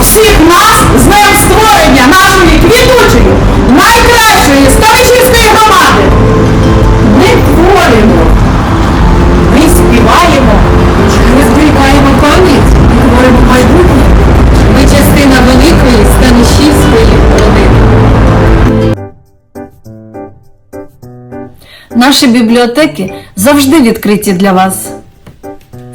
всіх нас з днем створення нашої квітучої, найкращої ставичівської громади. Наші бібліотеки завжди відкриті для вас.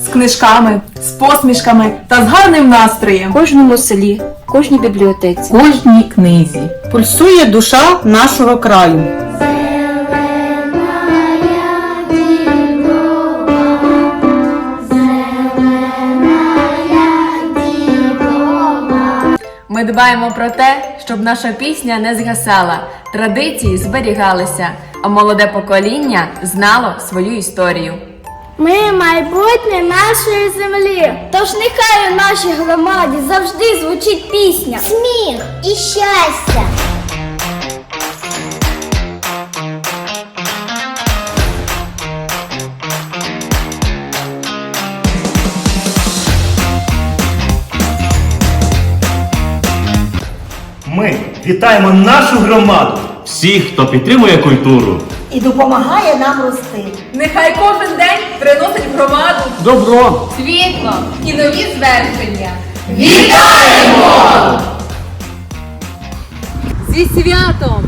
З книжками, з посмішками та з гарним настроєм. В кожному селі, в кожній бібліотеці. кожній книзі. Пульсує душа нашого краю. Ми дбаємо про те, щоб наша пісня не згасала, традиції зберігалися, а молоде покоління знало свою історію. Ми майбутнє нашої землі. Тож нехай у нашій громаді завжди звучить пісня. Сміх і щастя. Ми вітаємо нашу громаду. Всіх, хто підтримує культуру. і допомагає нам рости. Нехай кожен день приносить в громаду Добро! світло і нові звершення. Зі святом!